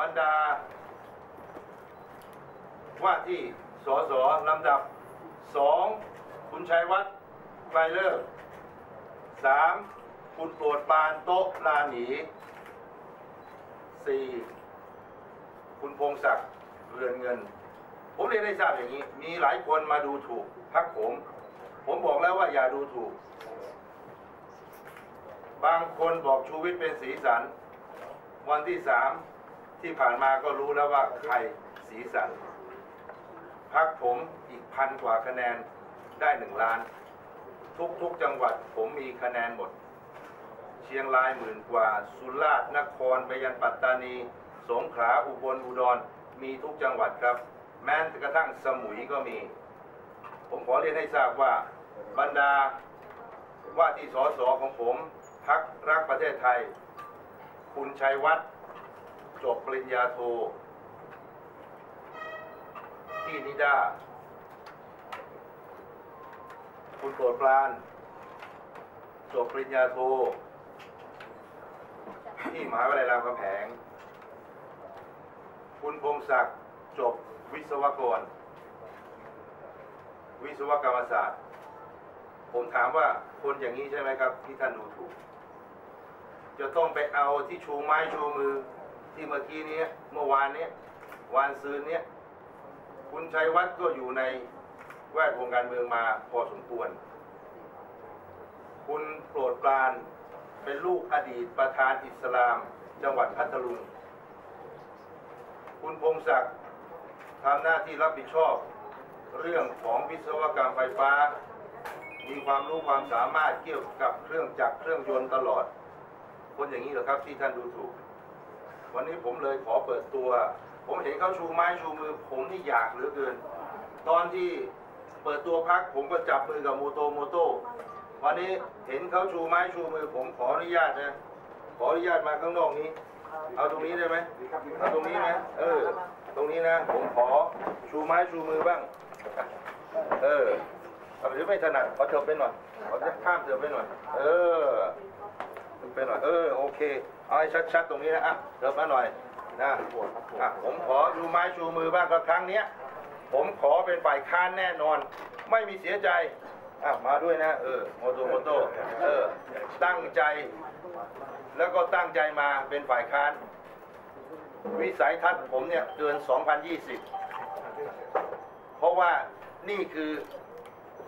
บรรดา ว่าที่สสลำดับสองคุณชัยวัฒน์ไกรเลิกสามคุณโปรดปานโต๊ะลาหนีสี่คุณพงศักดิ์เรือนเงิน ผมเรียนให้ทราบอย่างนี้ มีหลายคนมาดูถูกพักผม ผมบอกแล้วว่าอย่าดูถูก บางคนบอกชูวิทย์เป็นสีสัน วันที่สาม ที่ผ่านมาก็รู้แล้วว่าใครสีสันพักผมอีกพันกว่าคะแนนได้หนึ่งล้าน ทุกๆจังหวัดผมมีคะแนนหมด เชียงรายหมื่นกว่า สุราษฎร์นครไปยันปัตตานี สงขลาอุบลอุดรมีทุกจังหวัดครับ แม้กระทั่งสมุยก็มี ผมขอเรียนให้ทราบว่าบรรดาว่าที่สสของผมพักรักประเทศไทย คุณชัยวัฒน์ จบปริญญาโท ที่นิด้า คุณโปรดปราน จบปริญญาโท ที่มหาวิทยาลัยรามคำแหง คุณพงศักดิ์จบวิศวกร วิศวกรรมศาสตร์ ผมถามว่าคนอย่างนี้ใช่ไหมครับ ที่ท่านดูถูก จะต้องไปเอาที่ชูไม้ชูมือ ที่เมื่อกี้นี้เมื่อวานนี้วานซืนนี้คุณชัยวัฒน์ก็อยู่ในแวดวงการเมืองมาพอสมควร คุณโปรดปรานเป็นลูกอดีตประธานอิสลาม จังหวัดพัทลุง คุณพงศักดิ์ทำหน้าที่รับผิดชอบ เรื่องของวิศวกรรมไฟฟ้า มีความรู้ความสามารถเกี่ยวกับเครื่องจักรเครื่องยนต์ตลอด คนอย่างนี้เหรอครับที่ท่านดูถูก วันนี้ผมเลยขอเปิดตัว ผมเห็นเขาชูไม้ชูมือ ผมนี่อยากเหลือเกิน ตอนที่เปิดตัวพักผมก็จับมือกับโมโตโมโตวันนี้เห็นเขาชูไม้ชูมือ ผมขออนุญาตนะขออนุญาตมาข้างนอกนี้ เอาตรงนี้ได้ไหมเอาตรงนี้ไหมเออ ตรงนี้นะ ผมขอชูไม้ชูมือบ้าง เออเอาหรือไม่ถนัดขอเถิบไปหน่อยขอข้ามเถิบไปหน่อย เออ ไปหน่อย เออโอเคเอาให้ชัดๆตรงนี้นะอะเถิบมาหน่อยนะอะผมขอชูไม้ชูมือบ้างก็ครั้งเนี้ยผมขอเป็นฝ่ายค้านแน่นอน ไม่มีเสียใจอะมาด้วยนะเออโมโตโมโตเออตั้งใจ แล้วก็ตั้งใจมาเป็นฝ่ายค้าน วิสัยทัศน์ผมเนี่ยเกิน2020 เพราะว่านี่คือ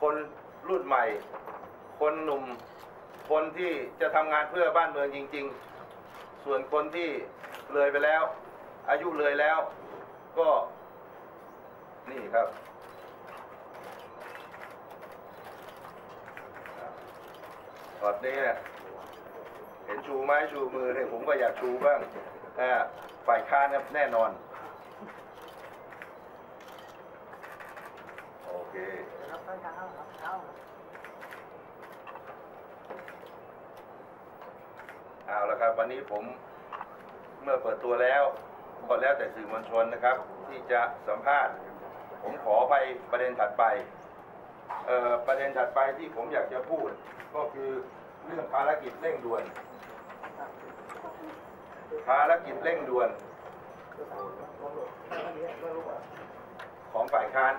คนรุ่นใหม่ คนหนุ่ม คนที่จะทำงานเพื่อบ้านเมืองจริง ๆ ส่วนคนที่เลยไปแล้ว อายุเลยแล้ว ก็นี่ครับ ตอนนี้เนี่ยเห็นชูไม้ชูมือเนี่ยผมก็อยากชูบ้างอ่าฝ่ายค้านครับแน่นอน โอเค เอาละครับ วั นี้ผมเมื่อเปิดตัวแล้วก็แล้วแต่สื่อมวลชนนะครับ ที่จะสัมภาษณ์ ผมขอไปประเด็นถัดไปประเด็นถัดไปที่ผมอยากจะพูด ก็คือเรื่องภารกิจเร่งด่วน ภารกิจเร่งด่วน ของฝ่ายค้าน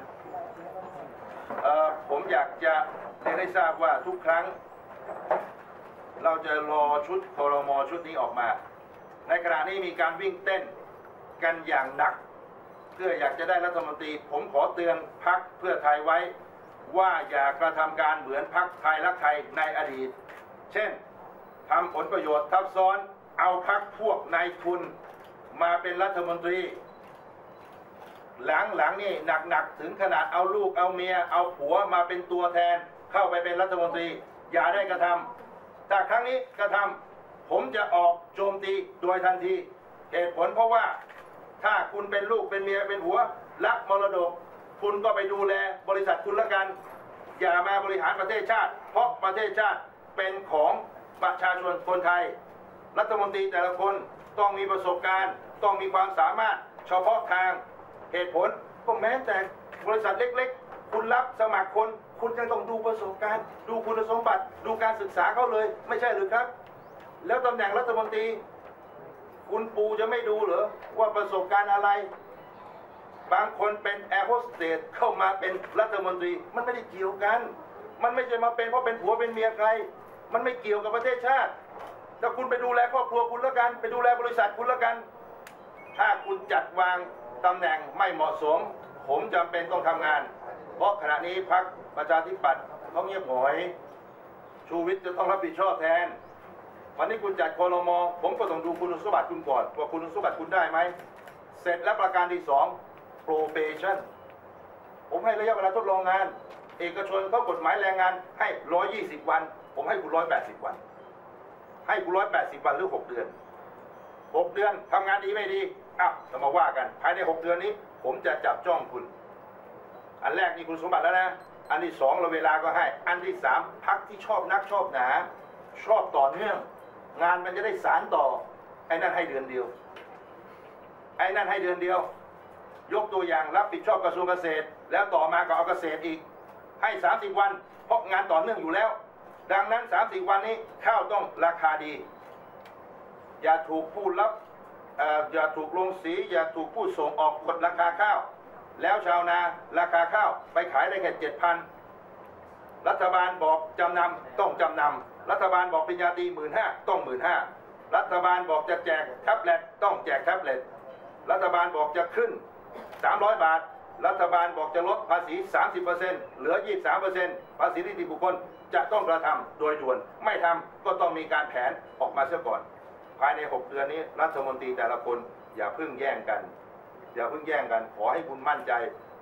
ผมอยากจะเรียนให้ทราบว่าทุกครั้ง เราจะรอชุดคอรมอชุดนี้ออกมา ในขณะนี้มีการวิ่งเต้นกันอย่างหนัก เพื่ออยากจะได้รัฐมนตรี ผมขอเตือนพักเพื่อไทยไว้ ว่าอย่ากระทำการเหมือนพักไทยรักไทยในอดีต เช่นทำผลประโยชน์ทับซ้อนเอาพักพวกนายทุนมาเป็นรัฐมนตรีหลังหลังๆนี่หนักๆถึงขนาดเอาลูกเอาเมีย เอาผัวมาเป็นตัวแทน เข้าไปเป็นรัฐมนตรี อย่าได้กระทำ ถ้าครั้งนี้กระทำผมจะออกโจมตีโดยทันทีเหตุผลเพราะว่าถ้าคุณเป็นลูกเป็นเมียเป็นผัวรักมรดก คุณก็ไปดูแลบริษัทคุณละกัน อย่ามาบริหารประเทศชาติ เพราะประเทศชาติเป็นของประชาชนคนไทย รัฐมนตรีแต่ละคนต้องมีประสบการณ์ ต้องมีความสามารถเฉพาะทางเหตุผลก็แม้แต่บริษัทเล็กๆ คุณรับสมัครคน คุณยังต้องดูประสบการณ์ ดูคุณสมบัติ ดูการศึกษาเขาเลย ไม่ใช่หรือครับ แล้วตำแหน่งรัฐมนตรี คุณปูจะไม่ดูเหรอว่าประสบการณ์อะไร บางคนเป็นแอร์โฮสเตสเข้ามาเป็นรัฐมนตรี มันไม่ได้เกี่ยวกัน มันไม่ใช่มาเป็นเพราะเป็นผัวเป็นเมียใคร มันไม่เกี่ยวกับประเทศชาติแต่คุณไปดูแลครอบครัวคุณล้วกัน ไปดูแลบริษัทคุณล้วกัน ถ้าคุณจัดวางตำแหน่งไม่เหมาะสม ผมจำเป็นต้องทำงาน เพราะขณะนี้พรรคประชาธิปัตย์เขาเงียบหงอย ชูวิทย์จะต้องรับผิดชอบแทน วันนี้คุณจัดคอรมอผมก็ต้องดูคุณสมบัติคุณก่อนว่าคุณสมบัติคุณได้ไหม เสร็จแล้วประการที่สอง probation ผมให้ระยะเวลาทดลองงาน เอกชนเขากฎหมายแรงงานให้ 120 วัน ผมให้คุณ 180 วัน ให้คุณ 180 วันหรือ 6 เดือน 6 เดือนทำงานดีไม่ดีอ้าวจะมาว่ากัน ภายใน 6 เดือนนี้ ผมจะจับจ้องคุณ อันแรกนี่คุณสมบัติแล้วนะ อันที่สองเราเวลาก็ให้ อันที่สามพักที่ชอบนักชอบหนา ชอบต่อเนื่อง งานมันจะได้สารต่อ ไอ้นั่นให้เดือนเดียว ไอ้นั่นให้เดือนเดียว ยกตัวอย่างรับผิดชอบกระทรวงเกษตร แล้วต่อมาก็เอาเกษตรอีก ให้30วัน เพราะงานต่อเนื่องอยู่แล้ว ดังนั้น30วันนี้ข้าวต้องราคาดี อย่าถูกผู้รับเอออย่าถูกลงสี อย่าถูกผู้ส่งออกกดราคาข้าว แล้วชาวนาราคาข้าวไปขายได้แค่เจ็ดพันรัฐบาลบอกจำนำต้องจำนำรัฐบาลบอกปริญญาตรีหมื่นห้าต้องหมื่นห้ารัฐบาลบอกจะแจกแท็บเล็ตต้องแจกแท็บเล็ตรัฐบาลบอกจะขึ้น 300 บาท รัฐบาลบอกจะลดภาษี 30%เหลือ 23%ภาษีนิติบุคคลจะต้องกระทำโดยด่วน ไม่ทำก็ต้องมีการแผนออกมาเสียก่อน ภายใน 6 เดือนนี้รัฐมนตรีแต่ละคนอย่าเพิ่งแย่งกัน อย่าเพิ่งแย่งกัน ขอให้คุณมั่นใจ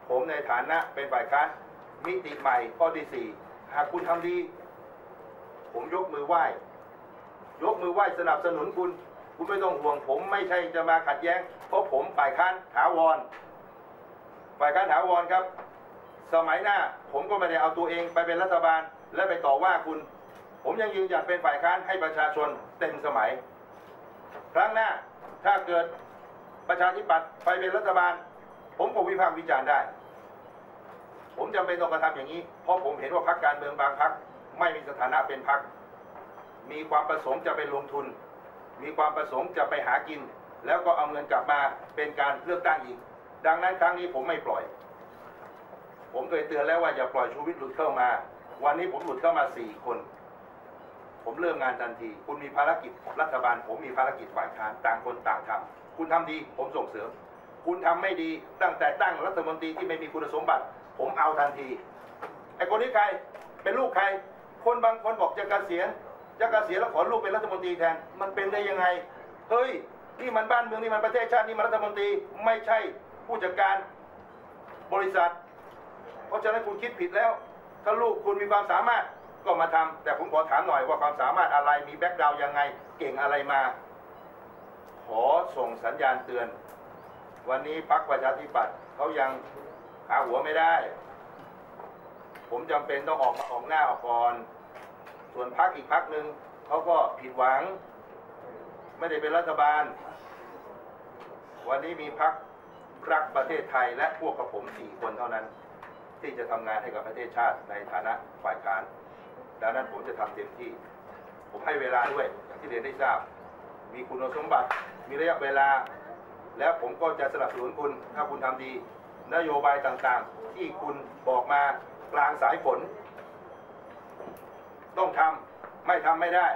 ผมในฐานะเป็นฝ่ายค้านมิติใหม่ข้อที่สี่หากคุณทำดี ผมยกมือไหว้ ยกมือไหว้สนับสนุนคุณ คุณไม่ต้องห่วง ผมไม่ใช่จะมาขัดแย้ง เพราะผมฝ่ายค้านถาวร ฝ่ายค้านถาวรครับ สมัยหน้าผมก็ไม่ได้เอาตัวเองไปเป็นรัฐบาล และไปต่อว่าคุณ ผมยังยืนหยัดเป็นฝ่ายค้านให้ประชาชนเต็มสมัย ครั้งหน้าถ้าเกิด ประชาธิปัตย์ไปเป็นรัฐบาล ผมก็วิพากษ์วิจารณ์ได้ ผมจำเป็นต้องกระทำอย่างนี้ เพราะผมเห็นว่าพรรคการเมืองบางพรรคไม่มีสถานะเป็นพรรคมีความประสงค์จะไปลงทุน มีความประสงค์จะไปหากิน แล้วก็เอาเงินกลับมาเป็นการเลือกตั้งอีก ดังนั้นครั้งนี้ผมไม่ปล่อย ผมเคยเตือนแล้วว่าอย่าปล่อยชูวิทย์หลุดเข้ามา วันนี้ผมหลุดเข้ามาสี่คน ผมเริ่มงานทันที คุณมีภารกิจรัฐบาล ผมมีภารกิจฝ่ายค้านต่างคนต่างทำคุณทำดี ผมส่งเสริม คุณทำไม่ดีตั้งแต่ตั้งรัฐมนตรีที่ไม่มีคุณสมบัติ ผมเอาทันทีไอ้คนนี้ใครเป็นลูกใคร คนบางคนบอกจะเกษียณจะเกษียณแล้วขอลูกเป็นรัฐมนตรีแทนมันเป็นได้ยังไงเฮ้ยนี่มันบ้านเมืองนี่มันประเทศชาตินี่มันรัฐมนตรีไม่ใช่ผู้จัดการบริษัท เพราะฉะนั้นคุณคิดผิดแล้ว ถ้าลูกคุณมีความสามารถ ก็มาทำแต่ผมขอถามหน่อยว่าความสามารถอะไรมีแบ็กกราวยังไง เก่งอะไรมา ขอส่งสัญญาณเตือน วันนี้พรรคประชาธิปัตย์เขายังหาหัวไม่ได้ ผมจำเป็นต้องออกมาออกหน้าออกก่อน ส่วนพรรคอีกพรรคหนึ่งเขาก็ผิดหวัง ไม่ได้เป็นรัฐบาล วันนี้มีพรรครักประเทศไทยและพวกกับผมสี่คนเท่านั้น ที่จะทำงานให้กับประเทศชาติในฐานะฝ่ายค้าน ดังนั้นผมจะทำเต็มที่ ผมให้เวลาด้วยอย่างที่เรียนได้ทราบ มีคุณสมบัติ มีระยะเวลา แล้วผมก็จะสนับสนุนคุณถ้าคุณทำดี นโยบายต่างๆ ที่คุณบอกมากลางสายฝนต้องทำไม่ทำไม่ได้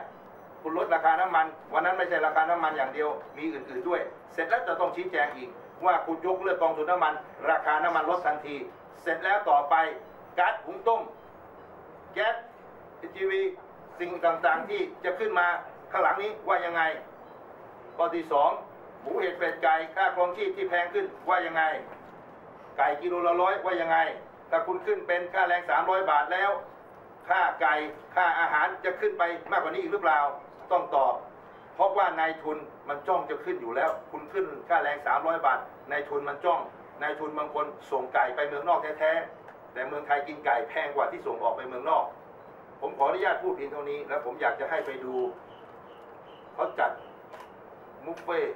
คุณลดราคาน้ำมัน วันนั้นไม่ใช่ราคาน้ำมันอย่างเดียว มีอื่นๆด้วย เสร็จแล้วจะต้องชี้แจงอีก ว่าคุณยกเลิกกองทุนน้ำมัน ราคาน้ำมันลดทันที เสร็จแล้วต่อไปก๊าซหุงต้มแก๊ส ทีวีสิ่งต่างๆที่จะขึ้นมาข้างหลังนี้ว่ายังไงข้อที่สองหมูเห็ดเป็ดไก่ค่าครองชีพที่แพงขึ้นว่ายังไง ไก่กิโลละร้อยว่ายังไงถ้าคุณขึ้นเป็นค่าแรงสามร้อยบาทแล้ว ค่าไก่ค่าอาหารจะขึ้นไปมากกว่านี้อีกหรือเปล่าต้องตอบ เพราะว่านายทุนมันจ้องจะขึ้นอยู่แล้ว คุณขึ้นค่าแรงสามร้อยบาทนายทุนมันจ้องนายทุนบางคนส่งไก่ไปเมืองนอกแท้ๆแต่เมืองไทยกินไก่แพงกว่าที่ส่งออกไปเมืองนอก ผมขออนุญาตพูดเพียงเท่านี้ แล้วผมอยากจะให้ไปดูเขาจัดมุฟเฟ่ต์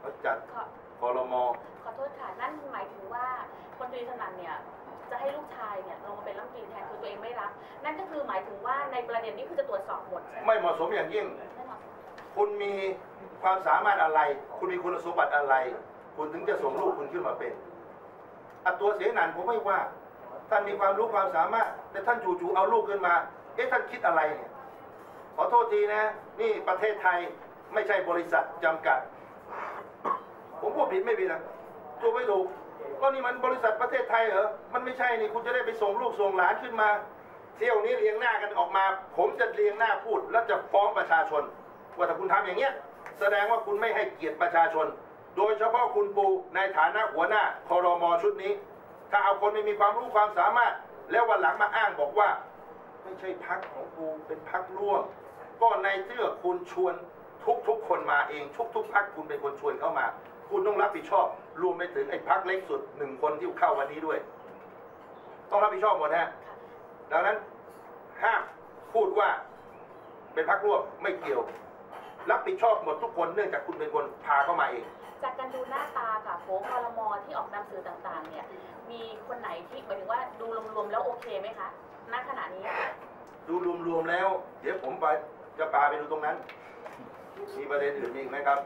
เขาจัดขอคอรมอขอโทษค่ะ นั่นหมายถึงว่าพลตรีสนั่นเนี่ยจะให้ลูกชายเนี่ยลงมาเป็นรัฐมนตรีแทนคือตัวเองไม่รับ นั่นก็คือหมายถึงว่าในประเด็นนี้คือจะตรวจสอบหมดใช่ไหมไม่เหมาะสมอย่างยิ่งไม่เหมาะสมคุณมีความสามารถอะไร คุณมีคุณสมบัติอะไร คุณถึงจะส่งลูกคุณขึ้นมาเป็นอัตัวเสียหนันผมไม่ว่า ท่านมีความรู้ความสามารถ แต่ท่านจู่ๆเอาลูกขึ้นมา เอ๊ะท่านคิดอะไรเนี่ยขอโทษทีนะ นี่ประเทศไทยไม่ใช่บริษัทจำกัด ผมพูดผิดไม่ผิดนะถูกไม่ถูกก็นี่มันบริษัทประเทศไทยเหรอ มันไม่ใช่นี่คุณจะได้ไปส่งลูกส่งหลานขึ้นมา เที่ยวนี้เรียงหน้ากันออกมา ผมจะเรียงหน้าพูด แล้วจะฟ้องประชาชน ว่าถ้าคุณทำอย่างเงี้ย แสดงว่าคุณไม่ให้เกียรติประชาชน โดยเฉพาะคุณปูในฐานะหัวหน้าคอรมอชุดนี้ ถ้าเอาคนไม่มีความรู้ความสามารถ แล้ววันหลังมาอ้างบอกว่า ไม่ใช่พักของกูเป็นพักร่วม ก็ในเมื่อคุณชวนทุกๆคนมาเองทุกทุกๆพักคุณเป็นคนชวนเข้ามา คุณต้องรับผิดชอบ รวมไปถึงไอ้พักเล็กสุดหนึ่งคนที่เข้าวันนี้ด้วย ต้องรับผิดชอบหมดนะฮะดังนั้นห้ามพูดว่าเป็นพักร่วมไม่เกี่ยว รับผิดชอบหมดทุกคนเนื่องจากคุณเป็นคนพาเข้ามาเองจากการดูหน้าตาค่ะโผคอรมอที่ออกนำสื่อต่างๆ เนี่ย มีคนไหนที่หมายถึงว่าดูรวมๆแล้วโอเคไหมคะ ณขณะนี้ ดูรวมๆแล้ว เดี๋ยวผมไปจะพาไปดูตรงนั้น มีประเด็นอื่นอีกไหมครับ